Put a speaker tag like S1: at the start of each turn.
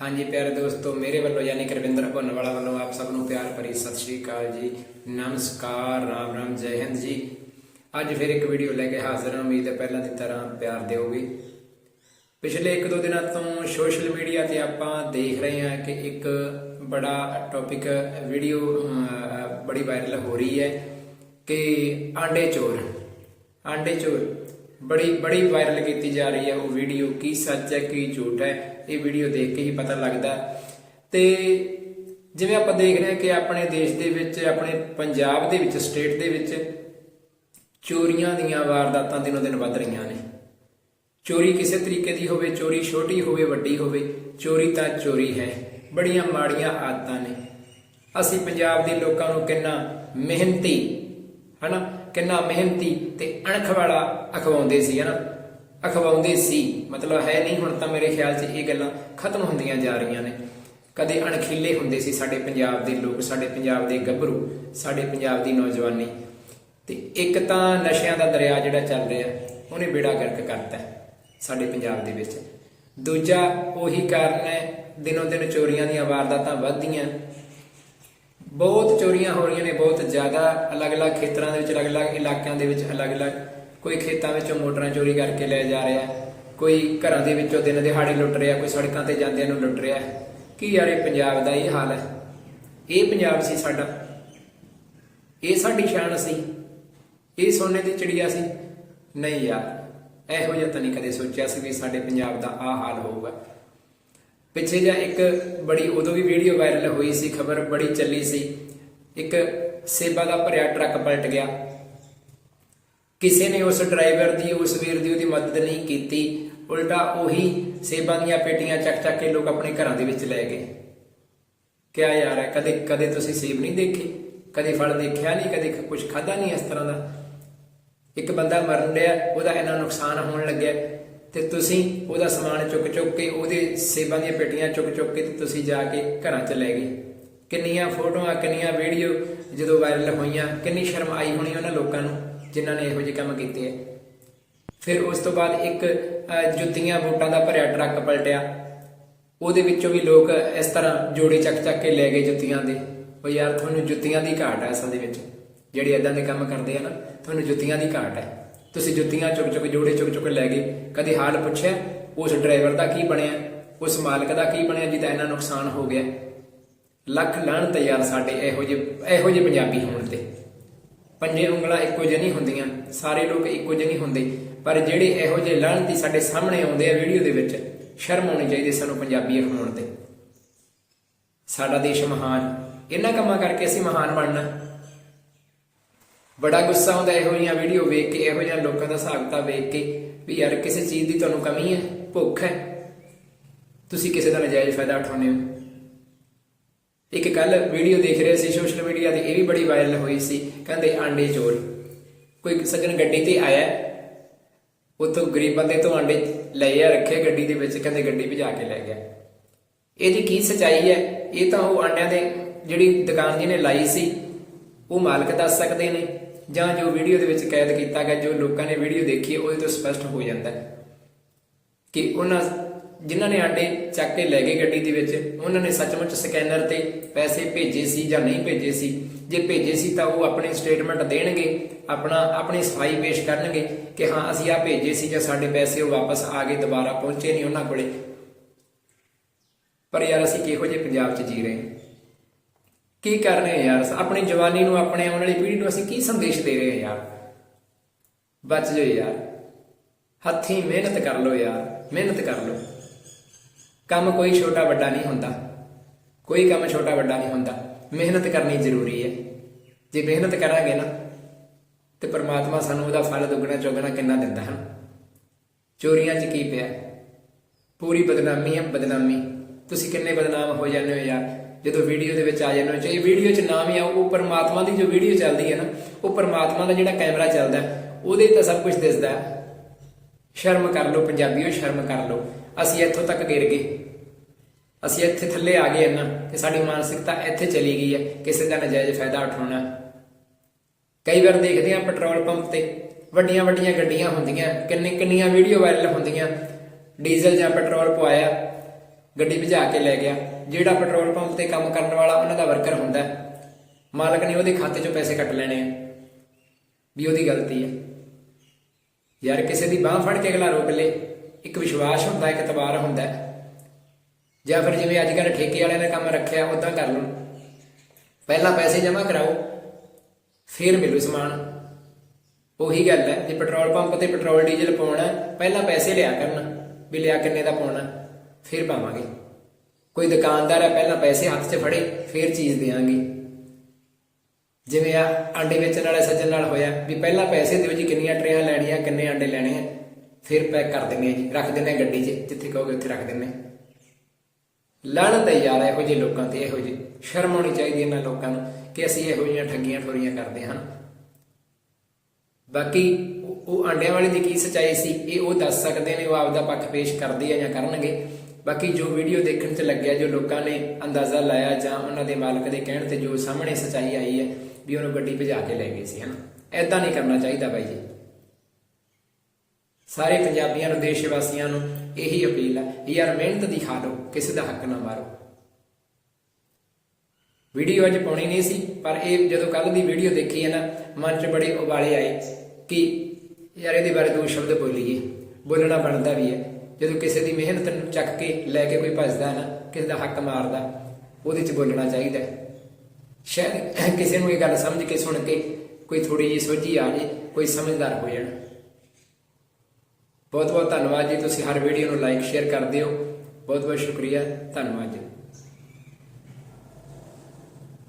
S1: ਹਾਂਜੀ, ਪਿਆਰੇ ਦੋਸਤੋ, ਮੇਰੇ ਵੱਲੋਂ ਯਾਨੀ ਕਿ ਰਵਿੰਦਰ ਭੁੰਨਵਾਲਾ ਵੱਲੋਂ ਆਪ ਸਭ ਨੂੰ ਪਿਆਰ ਭਰੀ ਸਤਿ ਸ਼੍ਰੀ ਅਕਾਲ ਜੀ। ਨਮਸਕਾਰ, ਰਾਮ ਰਾਮ, ਜੈ ਹਿੰਦ ਜੀ। ਅੱਜ ਫਿਰ ਇੱਕ ਵੀਡੀਓ ਲੈ ਕੇ ਹਾਜ਼ਰ ਹਾਂ। ਉਮੀਦ ਹੈ ਪਹਿਲਾਂ ਦੀ ਤਰ੍ਹਾਂ ਪਿਆਰ ਦਿਓਗੇ। ਪਿਛਲੇ ਇੱਕ ਦੋ ਦਿਨਾਂ ਤੋਂ ਸੋਸ਼ਲ ਮੀਡੀਆ ਤੇ ਆਪਾਂ ਦੇਖ ਰਹੇ ਹਾਂ ਕਿ ਇੱਕ ਬੜਾ ਟੌਪਿਕ ਵੀਡੀਓ ਬੜੀ ਵਾਇਰਲ ਹੋ ਰਹੀ ਹੈ ਕਿ ਆਂਡੇ ਚੋਰ ਆਂਡੇ ਚੋਰ। ਬੜੀ ਬੜੀ ਵਾਇਰਲ ਕੀਤੀ ਜਾ ਰਹੀ ਹੈ ਉਹ ਵੀਡੀਓ ਕੀ ਸੱਚ ਹੈ, ਕੀ ਝੂਠ ਹੈ, ਇਹ ਵੀਡੀਓ ਦੇਖ ਕੇ ਹੀ ਪਤਾ ਲੱਗਦਾ। ਹੈ। ਤੇ ਜਿਵੇਂ ਆਪਾਂ ਦੇਖ ਰਹੇ ਹਾਂ ਕਿ ਆਪਣੇ ਦੇਸ਼ ਦੇ ਵਿੱਚ, ਆਪਣੇ ਪੰਜਾਬ ਦੇ ਵਿੱਚ ਸਟੇਟ ਦੇ ਵਿੱਚ ਚੋਰੀਆਂ ਦੀਆਂ ਵਾਰਦਾਤਾਂ ਦਿਨੋਂ ਦਿਨ ਵੱਧ ਰਹੀਆਂ ਨੇ। ਚੋਰੀ ਕਿਸੇ ਤਰੀਕੇ ਦੀ ਹੋਵੇ, ਚੋਰੀ ਛੋਟੀ ਹੋਵੇ, ਵੱਡੀ ਹੋਵੇ, ਚੋਰੀ ਤਾਂ ਚੋਰੀ ਹੈ। ਬੜੀਆਂ ਮਾੜੀਆਂ ਆਦਤਾਂ ਨੇ। ਅਸੀਂ ਪੰਜਾਬ ਦੇ ਲੋਕਾਂ ਨੂੰ ਕਿੰਨਾ ਮਿਹਨਤੀ, ਹਨਾ ਕਿੰਨਾ ਮਿਹਨਤੀ ਤੇ ਅਣਖ ਵਾਲਾ ਅਖਵਾਉਂਦੇ ਸੀ ਹਨਾ ਅਖਵਾਉਂਦੇ ਸੀ। ਮਤਲਬ ਹੈ ਨਹੀਂ, ਹੁਣ ਤਾਂ ਮੇਰੇ ਖਿਆਲ 'ਚ ਇਹ ਗੱਲਾਂ ਖਤਮ ਹੁੰਦੀਆਂ ਜਾ ਰਹੀਆਂ ਨੇ। ਕਦੇ ਅਣਖੀਲੇ ਹੁੰਦੇ ਸੀ ਸਾਡੇ ਪੰਜਾਬ ਦੇ ਲੋਕ, ਸਾਡੇ ਪੰਜਾਬ ਦੇ ਗੱਭਰੂ, ਸਾਡੇ ਪੰਜਾਬ ਦੀ ਨੌਜਵਾਨੀ। ਤੇ ਇੱਕ ਤਾਂ ਨਸ਼ਿਆਂ ਦਾ ਦਰਿਆ ਜਿਹੜਾ ਚੱਲ ਰਿਹਾ, ਉਹਨੇ ਬੇੜਾ ਗਰਕ ਕਰਤਾ ਸਾਡੇ ਪੰਜਾਬ ਦੇ ਵਿੱਚ। ਦੂਜਾ, ਉਹੀ ਕਾਰਨ ਹੈ, ਦਿਨੋਂ ਦਿਨ ਚੋਰੀਆਂ ਦੀਆਂ ਵਾਰਦਾਤਾਂ ਵੱਧਦੀਆਂ। ਬਹੁਤ ਚੋਰੀਆਂ ਹੋ ਰਹੀਆਂ ਨੇ, ਬਹੁਤ ਜ਼ਿਆਦਾ ਅਲੱਗ-ਅਲੱਗ ਖੇਤਰਾਂ ਦੇ ਵਿੱਚ, ਅਲੱਗ-ਅਲੱਗ ਇਲਾਕਿਆਂ ਦੇ ਵਿੱਚ, ਅਲੱਗ-ਅਲੱਗ ਕੋਈ ਖੇਤਾਂ ਵਿੱਚੋਂ ਮੋਟਰਾਂ ਚੋਰੀ ਕਰਕੇ ਲੈ ਜਾ ਰਿਹਾ ਕੋਈ ਘਰਾਂ ਦੇ ਵਿੱਚੋਂ ਦਿਨ ਦਿਹਾੜੇ ਲੁੱਟ ਰਿਹਾ, ਕੋਈ ਸੜਕਾਂ ਤੇ ਜਾਂਦਿਆਂ ਨੂੰ ਲੁੱਟ ਰਿਹਾ ਕੀ ਯਾਰ, ਇਹ ਪੰਜਾਬ ਦਾ ਇਹ ਹਾਲ ਹੈ। ਇਹ ਪੰਜਾਬ ਸੀ ਸਾਡਾ। ਇਹ ਸਾਡੀ ਸ਼ਾਨ ਸੀ। ਇਹ ਸੋਨੇ ਦੀ ਚਿੜੀਆ ਸੀ। ਨਹੀਂ ਯਾਰ, ਇਹੋ ਜਿਹਾ ਤਾਂ ਨਹੀਂ ਕਦੇ ਸੋਚਿਆ ਸੀ ਵੀ ਸਾਡੇ ਪੰਜਾਬ ਦਾ ਆਹ ਹਾਲ ਹੋਊਗਾ। ਪਿੱਛੇ ਜਿਹਾ ਇੱਕ ਬੜੀ, ਉਦੋਂ ਵੀ ਵੀਡੀਓ ਵਾਇਰਲ ਹੋਈ ਸੀ, ਖਬਰ ਬੜੀ ਚੱਲੀ ਸੀ। ਇੱਕ ਸੇਬਾ ਦਾ ਭਰਿਆ ਟਰੱਕ ਪਲਟ ਗਿਆ। ਕਿਸੇ ਨੇ ਉਸ ਡਰਾਈਵਰ ਦੀ, ਉਸ ਵੀਰ ਦੀ ਉਹਦੀ ਮਦਦ ਨਹੀਂ ਕੀਤੀ। ਉਲਟਾ ਉਹੀ ਸੇਬਾਂ ਦੀਆਂ ਪੇਟੀਆਂ ਚੱਕ ਚੱਕ ਕੇ ਲੋਕ ਆਪਣੇ ਘਰਾਂ ਦੇ ਵਿੱਚ ਲੈ ਗਏ। ਕਿਆ ਯਾਰ ਹੈ, ਕਦੇ ਕਦੇ ਤੁਸੀਂ ਸੇਬ ਨਹੀਂ ਦੇਖੇ? ਕਦੇ ਫਲ ਦੇਖਿਆ ਨਹੀਂ, ਕਦੇ ਕੁਝ ਖਾਦਾ ਨਹੀਂ ਇਸ ਤਰ੍ਹਾਂ ਦਾ? ਇੱਕ ਬੰਦਾ ਮਰਨ ਡਿਆ, ਉਹਦਾ ਇੰਨਾ ਨੁਕਸਾਨ ਹੋਣ ਲੱਗਿਆ। ਤੇ ਤੁਸੀਂ ਉਹਦਾ ਸਮਾਨ ਚੁੱਕ ਚੁੱਕ ਕੇ, ਉਹਦੇ ਸੇਬਾਂ ਦੀਆਂ ਪੇਟੀਆਂ ਚੁੱਕ ਚੁੱਕ ਕੇ ਤੇ ਤੁਸੀਂ ਜਾ ਕੇ ਘਰਾਂ 'ਚ ਲੈ ਗਏ। ਕਿੰਨੀਆਂ ਫੋਟੋਆਂ, ਕਿੰਨੀਆਂ ਵੀਡੀਓ ਜਦੋਂ ਵਾਇਰਲ ਹੋਈਆਂ, ਕਿੰਨੀ ਸ਼ਰਮ ਆਈ ਹੋਣੀ ਉਹਨਾਂ ਲੋਕਾਂ ਨੂੰ ਜਿਨ੍ਹਾਂ ਨੇ ਇਹੋ ਜਿਹੇ ਕੰਮ ਕੀਤੇ ਆ। ਫਿਰ ਉਸ ਤੋਂ ਬਾਅਦ ਇੱਕ ਜੁੱਤੀਆਂ ਬੂਟਾਂ ਦਾ ਭਰਿਆ ਟਰੱਕ ਪਲਟਿਆ। ਉਹਦੇ ਵਿੱਚੋਂ ਵੀ ਲੋਕ ਇਸ ਤਰ੍ਹਾਂ ਜੋੜੇ ਚੱਕ ਚੱਕ ਕੇ ਲੈ ਗਏ ਜੁੱਤੀਆਂ ਦੇ। ਉਹ ਯਾਰ, ਤੁਹਾਨੂੰ ਜੁੱਤੀਆਂ ਦੀ ਘਾਟ ਹੈ ਅਸਲ ਦੇ ਵਿੱਚ। ਜਿਹੜੇ ਇਦਾਂ ਦੇ ਕੰਮ ਕਰਦੇ ਆ ਨਾ, ਤੁਹਾਨੂੰ ਜੁੱਤੀਆਂ ਦੀ ਘਾਟ ਹੈ ਤੁਸੀਂ ਜੁੱਤੀਆਂ ਚੁੱਕ ਚੁੱਕ ਜੋੜੇ ਚੁੱਕ ਚੁੱਕ ਲੈ ਗਏ। ਕਦੇ ਹਾਲ ਪੁੱਛਿਆ, ਉਸ ਡਰਾਈਵਰ ਦਾ ਕੀ ਬਣਿਆ, ਉਸ ਮਾਲਕ ਦਾ ਕੀ ਬਣਿਆ ਜਿਹਦਾ ਇੰਨਾ ਨੁਕਸਾਨ ਹੋ ਗਿਆ? ਲੱਖ ਲਾਹਣਤ ਯਾਰ ਸਾਡੇ ਇਹੋ ਜਿਹੇ ਇਹੋ ਜਿਹੇ ਪੰਜਾਬੀ ਹੋਣ ਤੇ। ਪੰਜੇ ਉਂਗਲਾਂ ਇੱਕੋ ਜਿਹੀ ਨਹੀਂ ਹੁੰਦੀਆਂ, ਸਾਰੇ ਲੋਕ ਇੱਕੋ ਜਿਹੇ ਨਹੀਂ ਹੁੰਦੇ। ਪਰ ਜਿਹੜੇ ਇਹੋ ਜਿਹੇ ਲਾਹਣਤੀ ਸਾਡੇ ਸਾਹਮਣੇ ਆਉਂਦੇ ਆ ਵੀਡੀਓ ਦੇ ਵਿੱਚ, ਸ਼ਰਮ ਆਉਣੀ ਚਾਹੀਦੀ ਸਾਨੂੰ ਪੰਜਾਬੀ ਹੋਣ ਤੇ। ਸਾਡਾ ਦੇਸ਼ ਮਹਾਨ। ਇਹਨਾਂ ਕੰਮਾਂ ਕਰਕੇ ਅਸੀਂ ਮਹਾਨ ਬਣਨਾ। ਬੜਾ ਗੁੱਸਾ ਆਉਂਦਾ ਇਹੋ ਜਿਹੀਆਂ ਵੀਡੀਓ ਵੇਖ ਕੇ, ਇਹੋ ਜਿਹੀਆਂ ਲੋਕਾਂ ਦਾ ਹਿਸਾਬਤਾ ਵੇਖ ਕੇ ਵੀ ਯਾਰ ਕਿਸੇ ਚੀਜ਼ ਦੀ ਤੁਹਾਨੂੰ ਕਮੀ ਹੈ, ਭੁੱਖ ਹੈ। ਤੁਸੀਂ ਕਿਸੇ ਦਾ ਨਜਾਇਜ਼ ਫਾਇਦਾ ਉਠਾਉਂਦੇ ਹੋ। ਇੱਕ ਕੱਲ ਵੀਡੀਓ ਦੇਖ ਰਿਹਾ ਸੀ ਸੋਸ਼ਲ ਮੀਡੀਆ ਤੇ ਇਹ ਵੀ ਬੜੀ ਵਾਇਰਲ ਹੋਈ ਸੀ, ਕਹਿੰਦੇ ਆਂਡੇ ਚੋਰ। ਕੋਈ ਸੱਜਣ ਗੱਡੀ ਤੇ ਆਇਆ ਉਤੋਂ ਗਰੀਬ ਬੰਦੇ ਤੋਂ ਆਂਡੇ ਲਏ ਆ, ਰੱਖੇ ਗੱਡੀ ਦੇ ਵਿੱਚ, ਕਹਿੰਦੇ ਗੱਡੀ ਭਜਾ ਕੇ ਲੈ ਗਿਆ। ਇਹਦੀ ਕੀ ਸਚਾਈ ਹੈ? ਇਹ ਤਾਂ ਉਹ ਆਂਡਿਆਂ ਦੇ ਜਿਹੜੀ ਦੁਕਾਨ ਜਿਹਨੇ ਲਾਈ ਸੀ, ਉਹ ਮਾਲਕ ਦੱਸ ਸਕਦੇ ਨੇ। ਜਾਂ ਜੋ ਵੀਡੀਓ ਦੇ ਵਿੱਚ ਕੈਦ ਕੀਤਾ ਗਿਆ ਜੋ ਲੋਕਾਂ ਨੇ ਵੀਡੀਓ ਦੇਖੀ ਹੈ, ਉਹਦੇ ਤੋਂ ਸਪਸ਼ਟ ਹੋ ਜਾਂਦਾ ਹੈ ਕਿ ਉਹਨਾਂ ਜਿਨ੍ਹਾਂ ਨੇ ਆਂਡੇ ਚੱਕ ਕੇ ਲੈ ਗਏ ਗੱਡੀ ਦੇ ਵਿੱਚ ਉਹਨਾਂ ਨੇ ਸੱਚਮੁੱਚ ਸਕੈਨਰ ਤੇ ਪੈਸੇ ਭੇਜੇ ਸੀ ਜਾਂ ਨਹੀਂ ਭੇਜੇ ਸੀ? ਜੇ ਭੇਜੇ ਸੀ ਤਾਂ ਉਹ ਆਪਣੀ ਸਟੇਟਮੈਂਟ ਦੇਣਗੇ ਆਪਣਾ ਆਪਣੀ ਸਫ਼ਾਈ ਪੇਸ਼ ਕਰਨਗੇ ਕਿ ਹਾਂ ਅਸੀਂ ਆ ਭੇਜੇ ਸੀ ਜਾਂ ਸਾਡੇ ਪੈਸੇ ਉਹ ਵਾਪਸ ਆ ਗਏ ਦੁਬਾਰਾ ਪਹੁੰਚੇ ਨਹੀਂ ਉਹਨਾਂ ਕੋਲੇ। ਪਰ ਯਾਰ ਅਸੀਂ ਕਿਹੋ ਜਿਹੇ ਪੰਜਾਬ 'ਚ ਜੀ ਰਹੇ ਹਾਂ? ਕੀ ਕਰ ਰਹੇ ਯਾਰ? ਆਪਣੀ ਜਵਾਨੀ ਨੂੰ, ਆਪਣੇ ਆਉਣ ਵਾਲੀ ਪੀੜ੍ਹੀ ਨੂੰ ਅਸੀਂ ਕੀ ਸੰਦੇਸ਼ ਦੇ ਰਹੇ ਹਾਂ ਯਾਰ? ਬਚ ਜਾਓ ਯਾਰ। ਹੱਥੀਂ ਮਿਹਨਤ ਕਰ ਲਓ ਯਾਰ। ਮਿਹਨਤ ਕਰ ਲਓ। ਕੰਮ ਕੋਈ ਛੋਟਾ ਵੱਡਾ ਨਹੀਂ ਹੁੰਦਾ। ਕੋਈ ਕੰਮ ਛੋਟਾ ਵੱਡਾ ਨਹੀਂ ਹੁੰਦਾ। ਮਿਹਨਤ ਕਰਨੀ ਜ਼ਰੂਰੀ ਹੈ। ਜੇ ਮਿਹਨਤ ਕਰਾਂਗੇ ਨਾ, ਤੇ ਪ੍ਰਮਾਤਮਾ ਸਾਨੂੰ ਉਹਦਾ ਫਲ ਦੁੱਗਣਾ ਚੌਗਣਾ ਕਿੰਨਾ ਦਿੰਦਾ ਹੈ ਚੋਰੀਆਂ 'ਚ ਕੀ ਪਿਆ? ਪੂਰੀ ਬਦਨਾਮੀ ਹੈ ਬਦਨਾਮੀ। ਤੁਸੀਂ ਕਿੰਨੇ ਬਦਨਾਮ ਹੋ ਜਾਂਦੇ ਹੋ ਯਾਰ। ਜਦੋਂ ਵੀਡੀਓ ਦੇ ਵਿੱਚ ਆ ਜਾਂਦੇ ਹੋ ਵੀਡੀਓ 'ਚ ਨਾਮ ਹੀ ਆ, ਉਹ ਪਰਮਾਤਮਾ ਦੀ ਜੋ ਵੀਡੀਓ ਚੱਲਦੀ ਹੈ ਨਾ, ਉਹ ਪਰਮਾਤਮਾ ਦਾ ਜਿਹੜਾ ਕੈਮਰਾ ਚੱਲਦਾ ਉਹਦੇ ਤਾਂ ਸਭ ਕੁਝ ਦਿਸਦਾ ਸ਼ਰਮ ਕਰ ਲਓ ਪੰਜਾਬੀਓ, ਸ਼ਰਮ ਕਰ ਲਓ। ਅਸੀਂ ਇੱਥੋਂ ਤੱਕ ਗਿਰ ਗਏ। ਅਸੀਂ ਇੱਥੇ ਥੱਲੇ ਆ ਗਏ ਨਾ ਕਿ ਸਾਡੀ ਮਾਨਸਿਕਤਾ ਇੱਥੇ ਚਲੀ ਗਈ ਹੈ, ਕਿਸੇ ਦਾ ਨਜਾਇਜ਼ ਫਾਇਦਾ ਉਠਾਉਣਾ। ਕਈ ਵਾਰ ਦੇਖਦੇ ਆ ਪੈਟਰੋਲ ਪੰਪ ਤੇ ਵੱਡੀਆਂ ਵੱਡੀਆਂ ਗੱਡੀਆਂ ਹੁੰਦੀਆਂ, ਕਿੰਨੇ ਕਿੰਨੀਆਂ ਵੀਡੀਓ ਵਾਇਰਲ ਹੁੰਦੀਆਂ। ਡੀਜ਼ਲ ਜਾਂ ਪੈਟਰੋਲ ਪਵਾਇਆ ਗੱਡੀ ਭਜਾ ਕੇ ਲੈ ਗਿਆ। ਜਿਹੜਾ ਪੈਟਰੋਲ ਪੰਪ ਤੇ ਕੰਮ ਕਰਨ ਵਾਲਾ, ਉਹਨਾਂ ਦਾ ਵਰਕਰ ਹੁੰਦਾ ਮਾਲਕ ਨੇ ਉਹਦੇ ਖਾਤੇ 'ਚੋਂ ਪੈਸੇ ਕੱਟ ਲੈਣੇ ਆ। ਵੀ ਉਹਦੀ ਗਲਤੀ ਹੈ। ਯਾਰ ਕਿਸੇ ਦੀ ਬਾਹ ਫੜ ਕੇ ਅਗਲਾ ਰੋਕ ਲੇ। ਇੱਕ ਵਿਸ਼ਵਾਸ ਹੁੰਦਾ, ਇੱਕ ਤਬਾਰ ਹੁੰਦਾ ਜਾਂ ਫਿਰ ਜਿਵੇਂ ਅੱਜ ਕੱਲ੍ਹ ਠੇਕੇ ਵਾਲਿਆਂ ਨੇ ਕੰਮ ਰੱਖਿਆ ਉਦਾਂ ਕਰ ਲਓ। ਪਹਿਲਾਂ ਪੈਸੇ ਜਮ੍ਹਾਂ ਕਰਾਓ, ਫਿਰ ਮਿਲੂ ਸਮਾਨ। ਉਹੀ ਗੱਲ ਹੈ, ਜੇ ਪੈਟਰੋਲ ਪੰਪ ਤੇ ਪੈਟਰੋਲ ਡੀਜ਼ਲ ਪਾਉਣਾ ਪਹਿਲਾਂ ਪੈਸੇ ਲਿਆ ਕਰਨ, ਵੀ ਲਿਆ ਕਿੰਨੇ ਦਾ ਪਾਉਣਾ ਫਿਰ ਪਾਵਾਂਗੇ। ਕੋਈ ਦੁਕਾਨਦਾਰ ਹੈ ਪਹਿਲਾਂ ਪੈਸੇ ਹੱਥ 'ਚ ਫੜੇ, ਫਿਰ ਚੀਜ਼ ਦੇਵਾਂਗੇ। ਜਿਵੇਂ ਆ ਆਂਡੇ ਵੇਚਣ ਵਾਲੇ ਸੱਜਣ ਨਾਲ ਹੋਇਆ, ਵੀ ਪਹਿਲਾਂ ਪੈਸੇ ਦਿਓ ਜੀ, ਕਿੰਨੀਆਂ ਟਰੇਆਂ ਲੈਣੀਆਂ, ਕਿੰਨੇ ਆਂਡੇ ਲੈਣੇ ਆ। ਫਿਰ ਪੈਕ ਕਰ ਦਿੰਦੇ ਆ ਜੀ, ਰੱਖ ਦਿੰਦੇ ਆ ਗੱਡੀ 'ਚ, ਜਿੱਥੇ ਕਹੋਗੇ ਉੱਥੇ ਰੱਖ ਦਿੰਦੇ ਆ। ਲਾਣਤ ਹੈ ਯਾਰ ਇਹੋ ਜਿਹੇ ਲੋਕਾਂ ਤੇ, ਇਹੋ ਜਿਹੇ। ਸ਼ਰਮ ਆਉਣੀ ਚਾਹੀਦੀ ਇਹਨਾਂ ਲੋਕਾਂ ਨੂੰ ਕਿ ਅਸੀਂ ਇਹੋ ਜਿਹੀਆਂ ਠੱਗੀਆਂ ਠੋਰੀਆਂ ਕਰਦੇ ਹਾਂ। ਬਾਕੀ ਉਹ- ਉਹ ਆਂਡਿਆਂ ਵਾਲੇ ਦੀ ਕੀ ਸਚਾਈ ਸੀ, ਇਹ ਉਹ ਦੱਸ ਸਕਦੇ ਨੇ, ਉਹ ਆਪਦਾ ਪੱਖ ਪੇਸ਼ ਕਰਦੇ ਆ ਜਾਂ ਕਰਨਗੇ। ਬਾਕੀ ਜੋ ਵੀਡੀਓ ਦੇਖਣ 'ਚ ਲੱਗਿਆ, ਜੋ ਲੋਕਾਂ ਨੇ ਅੰਦਾਜ਼ਾ ਲਾਇਆ ਜਾਂ ਉਹਨਾਂ ਦੇ ਮਾਲਕ ਦੇ ਕਹਿਣ ਤੇ ਜੋ ਸਾਹਮਣੇ ਸਚਾਈ ਆਈ ਹੈ ਵੀ ਉਹਨੂੰ ਗੱਡੀ ਭਜਾ ਕੇ ਲੈ ਗਏ ਸੀ, ਹਨਾ? ਐਦਾਂ ਨਹੀਂ ਕਰਨਾ ਚਾਹੀਦਾ ਬਾਈ ਜੀ। ਸਾਰੇ ਪੰਜਾਬੀਆਂ ਨੂੰ ਦੇਸ਼ ਵਾਸੀਆਂ ਨੂੰ ਇਹੀ ਅਪੀਲ ਹੈ ਯਾਰ ਮਿਹਨਤ ਦੀ ਖਾ ਲਓ ਕਿਸੇ ਦਾ ਹੱਕ ਨਾ ਮਾਰੋ। ਵੀਡੀਓ ਅੱਜ ਪਾਉਣੀ ਨਹੀਂ ਸੀ, ਪਰ ਇਹ ਜਦੋਂ ਕੱਲ ਦੀ ਵੀਡੀਓ ਦੇਖੀ ਹੈ ਨਾ, ਮਨ 'ਚ ਬੜੇ ਉਬਾਲੇ ਆਏ ਕਿ ਯਾਰ ਇਹਦੇ ਬਾਰੇ ਦੋ ਸ਼ਬਦ ਬੋਲੀਏ, ਬੋਲਣਾ ਬਣਦਾ ਵੀ ਹੈ। ਜਦੋਂ ਕਿਸੇ ਦੀ ਮਿਹਨਤ ਨੂੰ ਚੱਕ ਕੇ ਲੈ ਕੇ ਕੋਈ ਭੱਜਦਾ ਨਾ, ਕਿਸੇ ਦਾ ਹੱਕ ਮਾਰਦਾ, ਉਹਦੇ 'ਚ ਬੋਲਣਾ ਚਾਹੀਦਾ ਸ਼ਾਇਦ ਕਿਸੇ ਨੂੰ ਇਹ ਗੱਲ ਸਮਝ ਕੇ ਸੁਣ ਕੇ ਕੋਈ ਥੋੜੀ ਜਿਹੀ ਸੋਝੀ ਆ ਜੇ, ਕੋਈ ਸਮਝਦਾਰ ਹੋ ਜਾਣ। ਬਹੁਤ ਬਹੁਤ ਧੰਨਵਾਦ ਜੀ, ਤੁਸੀਂ ਹਰ ਵੀਡੀਓ ਨੂੰ ਲਾਈਕ ਸ਼ੇਅਰ ਕਰਦੇ ਹੋ ਬਹੁਤ ਬਹੁਤ ਸ਼ੁਕਰੀਆ, ਧੰਨਵਾਦ ਜੀ।